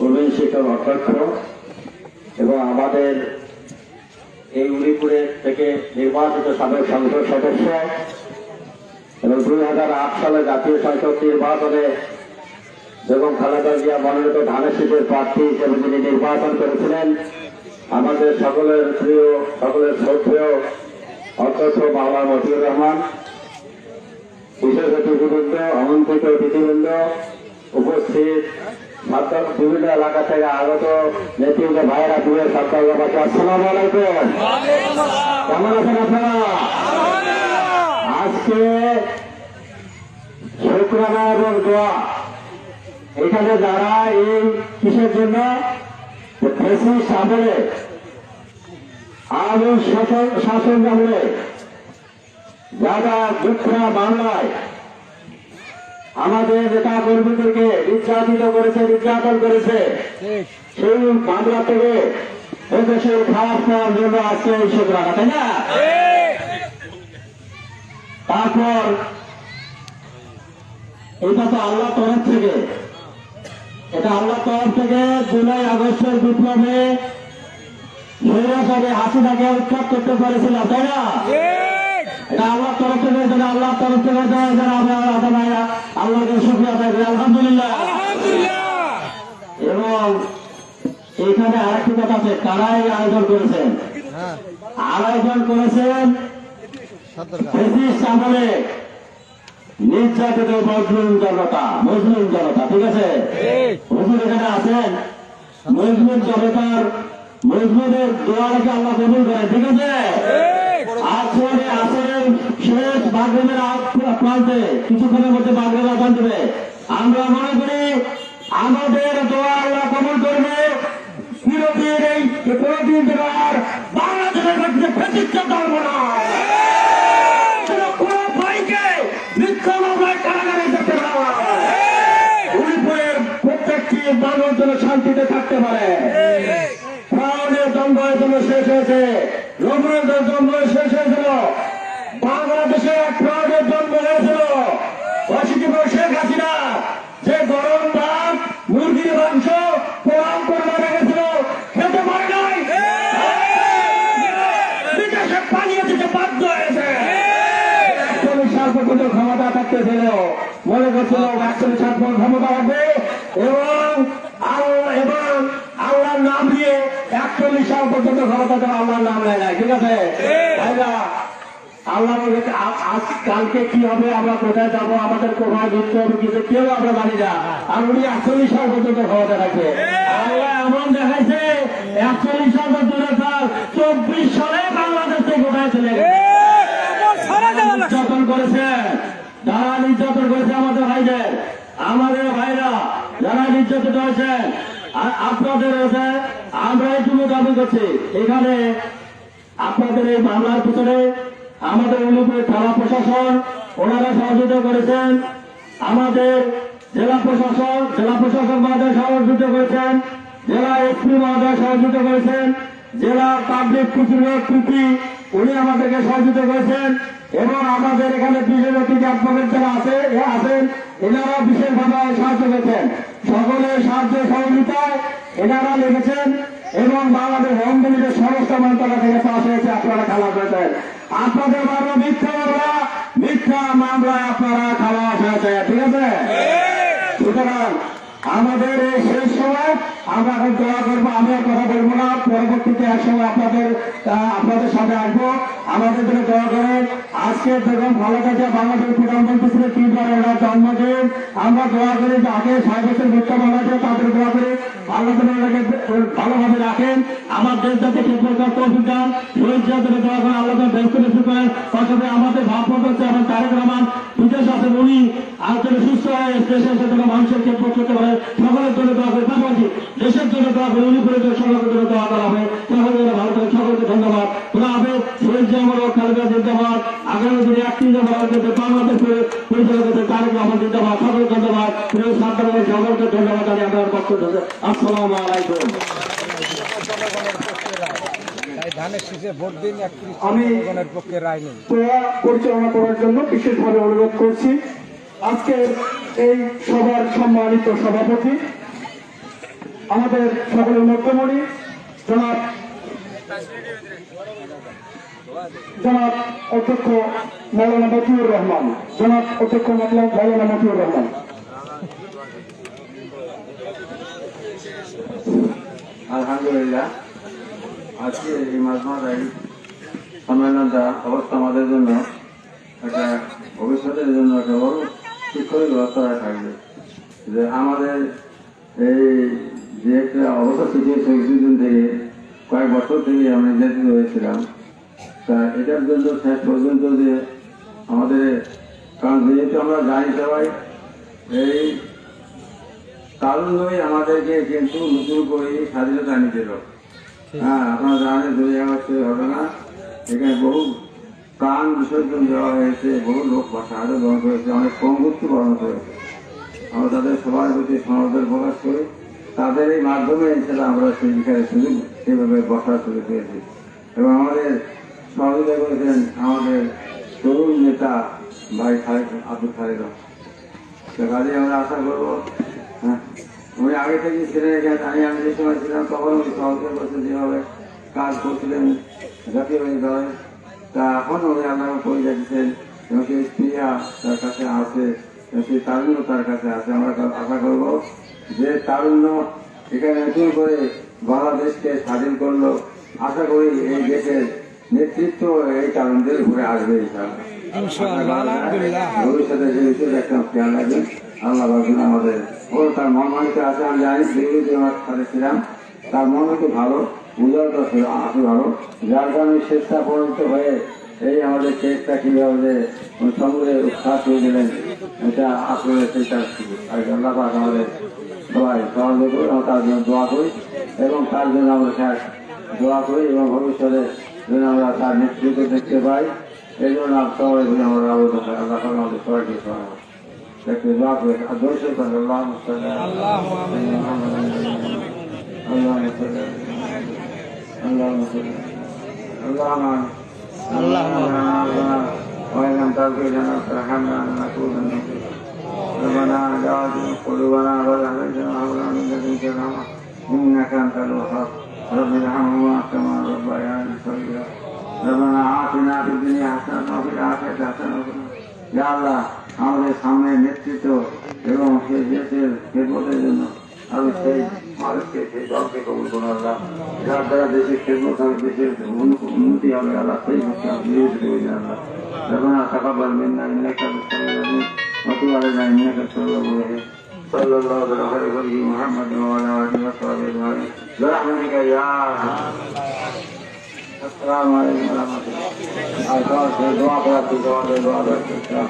প্রবীণ শিক্ষক অধ্যক্ষ এবং আমাদের এই উলিপুরের থেকে নির্বাচিত সাবেক সংসদ সদস্য এবং দুই হাজার আট সালে জাতীয় সংসদ নির্বাচনে বেগম খালেদা জিয়া মনোনীত ধানের শীষের প্রার্থী হিসেবে তিনি নির্বাচন করেছিলেন। আমাদের সকলের প্রিয়, সকলের শ্রদ্ধেয় অধ্যক্ষ মাওলানা মতিউর রহমান, বিশেষ অতিথিবৃন্দ আমন্ত্রিত অতিথিবৃন্দ উপস্থিত ছাত্র বিভিন্ন এলাকা থেকে আগত নেতৃত্ব ভাইয়েরা দূরের ছাত্রবাসী আসসালাম আলাইকুম। কেমন আছেন আপনারা? আজকে শুক্রানা এবং দোয়া। এখানে যারা এই কিসের জন্য? ফেসিস আমলে আওয়ামী শাসন শাসন আমলে। যারা দুঃখরা বাংলায় আমাদের নেতা কর্মীদেরকে নির্যাতিত করেছে, নির্যাতন করেছে। সেই মামলা থেকে এদেশের খারাপ করার জন্য আজকে এই শুক্রানা তাই না? তারপর এটা তো আল্লাহ তরফ থেকে। এটা আল্লাহ তরফ থেকে জুলাই আগস্টের বিপ্লবে স্বৈরাচারে হাসিনাকে উৎখাত করতে পারেছিলাম তাই না? এটা আল্লাহ তরফ থেকে যেটা আল্লাহ তরফ থেকে দেওয়া যেন আমরা আদায় আল্লাহকে শুক্রিয়া থাকবে আলহামদুলিল্লাহ। এবং এখানে আরেকটি কথা আছে কারাই আয়োজন করেছেন? আয়োজন করেছেন? আমলে নির্যাতিত মজলুম জনতা মজলুম জনতা ঠিক আছে? হুজুর এখানে আছেন? মজলুম জনতার মজলুমের দোয়ারকে আল্লাহ কবুল করেন ঠিক আছে? আসরে শেষ প্রান্তে কিছুক্ষণের মধ্যে বাগরুম আহ্বান দেবে। আমরা মনে করি আমাদের দোয়া কবুল করবে। বিরোধীর এই যেন আর বাংলাদেশের ধর্ম শান্তিতে থাকতে পারে। দ্বন্দ্ব শেষ হয়েছে। রবীন্দ্রের দ্বন্দ্ব শেষ হয়েছিল। বাংলাদেশে এক ফ্রাউনের জন্ম হয়েছিল। অশিক্ষিত শেখ হাসিনা, যে গরম ভাত মুরগির মাংস পোড়াম করে রেখেছিল। খেতে পারে নাই। বিদেশে পালিয়ে দিতে বাধ্য হয়েছে। একচল্লিশ ক্ষমতা থাকতে ছিল মনে করছিল একচল্লিশ সাল ক্ষমতা হবে এবং এবং আল্লাহর নাম দিয়ে একচল্লিশ সাল পর্যন্ত ক্ষমতা দেওয়া আল্লাহর নাম নেয় নাই। ঠিক আছে? আল্লাহ বলে, আ- আজ কালকে কি হবে? আমরা কোথায় যাব? আমাদের কোথায় ঘুরতে হবে কিন্তু কেউ আমরা জানি না। আর উনি একচল্লিশ সাল পর্যন্ত ক্ষমতা রাখে আল্লাহ এমন দেখাইছে একচল্লিশ সাল পর্যন্ত চব্বিশ সালে বাংলাদেশ থেকে কোথায় চলে নির্যাতন করেছে। যারা নির্যাতন করেছে আমাদের ভাইদের আমাদের ভাইরা যারা নির্যাতিত হয়েছে আপনাদের হয়েছে আমরা এইটুকু দাবি করছি। এখানে আপনাদের এই মামলার ভিতরে আমাদের অনুপুরের থানা প্রশাসন ওনারা সহযোগিতা করেছেন। আমাদের জেলা প্রশাসন জেলা প্রশাসন মহোদয় সহযোগিতা করেছেন। জেলা এসপি মহোদয় সহযোগিতা করেছেন। জেলা পাবলিক প্রতিরোধ টুপি উনি আমাদেরকে সহযোগিতা করেছেন। এবং আমাদের এখানে বিশেষ অতিথি আপনাদের যারা আছে আছেন, এনারা বিশেষভাবে সাহায্য করেছেন। সকলের সাহায্য সহযোগিতায় এনারা লিখেছেন এবং বাংলাদেশ হোম মিলিটের সমস্ত মন্ত্রণালয় থেকে পাশ হয়েছে, আপনারা খেলা করেছেন। আপনাদের বাবা মিথ্যা মামলা মিথ্যা মামলায় আপনারা খালাস হয়েছে, ঠিক আছে? সুতরাং আমাদের এই শেষ সময়, আমরা এখন দোয়া করব, আমি আর কথা বলব না, পরবর্তীতে এক সময় আপনাদের আপনাদের সাথে আসব। আমাদের জন্য দোয়া করেন আজকে বেগম ভালো কাছে বাংলাদেশ প্রধানমন্ত্রী ছিল তিনবার ওনার জন্মদিন। আমরা দোয়া করি যে আগে ছয় বছর মুক্ত বাংলাদেশ তাদের দোয়া করি ভালোভাবে রাখেন। আমার দেশ ঠিক মতো তৌফিক দেন দোয়া করেন, আল্লাহ দেশ করে করেন পাশাপাশি আমাদের ভাবপত্র হচ্ছে আমার তারেক রহমান। বিদেশ আছে উনি আর যেন সুস্থ হয়ে, দেশের সাথে মানুষের ক্ষেত্র করতে পারে। সকলের জন্য দোয়া করে। পাশাপাশি দেশের জন্য দোয়া করে। উনি করে সকলের জন্য দোয়া করা হবে। সকলের ভালো সকলকে ধন্যবাদ। খালেদা জিন্দাবাদ আগামী দিনে একটি জামার ক্ষেত্রে বাংলাদেশের পরিচালক হচ্ছে তারেক রহমান জিন্দাবাদ ধন্যবাদ সকলকে ধন্যবাদ জানিয়ে আমার বক্তব্য শেষ। আলাইকুম আমি- পরিচালনা করার জন্য বিশেষভাবে অনুরোধ করছি আজকের এই সভার সম্মানিত সভাপতি, আমাদের সকলের মধ্যমণি জনাব জনাব অধ্যক্ষ মৌলানা মতিউর রহমান। জনাব অধ্যক্ষ মৌলানা মতিউর রহমান। আলহামদুলিল্লাহ। আজকে এই মাঝমাদাই সম্মেলনটা অবস্থা আমাদের জন্য, একটা ভবিষ্যতের জন্য একটা বড় শিক্ষণীয় ব্যবস্থা থাকবে। যে আমাদের এই যে একটা অবস্থা সৃষ্টি কিছুদিন থেকে, কয়েক বছর থেকে আমরা নির্যাতিত হয়েছিলাম তা এটার জন্য শেষ পর্যন্ত যে আমাদের কারণ যেহেতু আমরা জানি সবাই এই তারুণ্যই আমাদেরকে কিন্তু নতুন করে স্বাধীনতা আনি দিল হ্যাঁ আপনারা জানেন দুই আগস্টের ঘটনা এখানে বহু প্রাণ বিসর্জন দেওয়া হয়েছে বহু লোক শাহাদত বরণ করেছে অনেক পঙ্গুত্ব বরণ করেছে আমরা তাদের সবার প্রতি সমর্থন প্রকাশ করি। তাদের এই মাধ্যমে সেটা আমরা সেখানে সুযোগ সেভাবে বসার সুযোগ পেয়েছি। এবং আমাদের সহযোগিতা করেছেন আমাদের তরুণ নেতা ভাই খালেদ, আব্দুল খালেদ। কাজে আমরা আশা করব হ্যাঁ উনি আগে থেকে ছিলেন এখানে আমি আমি যে সময় ছিলাম তখন উনি সহযোগিতা করছেন যেভাবে কাজ করছিলেন জাতীয় দলে। তা এখন উনি আপনারা করে যাচ্ছেন, এবং সেই স্ত্রীরা তার কাছে আছে সেই তারুণ্য তার কাছে আছে। আমরা আশা করব যে তারুণ্য এখানে নতুন করে বাংলাদেশকে স্বাধীন করল। আশা করি এই দেশের নেতৃত্ব এই তারুণদের ঘুরে আসবে ভবিষ্যতে যে বিষয়ে একটা খেয়াল রাখবেন আল্লাহ বাবুন আমাদের ও তার মন মানিতে আছে। আমি জানি আমার সাথে ছিলাম তার মন একটু ভালো উদারতা আছে ভালো। যার কারণে শেষটা পরিণত হয়ে এই আমাদের কেসটা কীভাবে সঙ্গে উৎসাহ হয়ে গেলেন এটা আসলে সেটা আর আল্লাহ পাক আমাদের সবাই সহযোগ করি তার জন্য দোয়া করি এবং তার জন্য আমরা দোয়া করি এবং ভবিষ্যতে যেন আমরা তার নেতৃত্ব দেখতে পাই এই জন্য সবাই জন্য আমরা আবেদন করি আল্লাহ পাক আমাদের সবাইকে সহায় হোক। দেখতে দোয়া করে আর দর্শক করেন আল্লাহ আল্লাহ আমিন اللهم صل اللهم صل اللهم اللهم وإن لم تغفر لنا وترحمنا لنكونن ربنا جعل قلوبنا بل علينا وهب من لدنك رحمة إنك أنت الوهاب رب ارحمهما كما ربياني صغيرا ربنا آتنا في الدنيا حسنة وفي الآخرة حسنة وقنا يا الله আমাদের সামনে নেতৃত্ব এবং সেই দেশের খেদমতের জন্য আমি সেই মানুষকে সেই দলকে কবুল করুন আল্লাহ যার দ্বারা দেশের খেদমত হবে দেশের উন্ন- উন্নতি হবে আল্লাহ সেই মুখে আমি বিরোধী দেবেন আল্লাহ ربنا تقبل منا انك انت السميع العليم وتب علينا انك انت التواب الرحيم صلى الله على خير خلقه محمد وعلى اله وصحبه اجمعين برحمتك يا ارحم السلام عليكم ورحمه الله دعا دعا دعا دعا دعا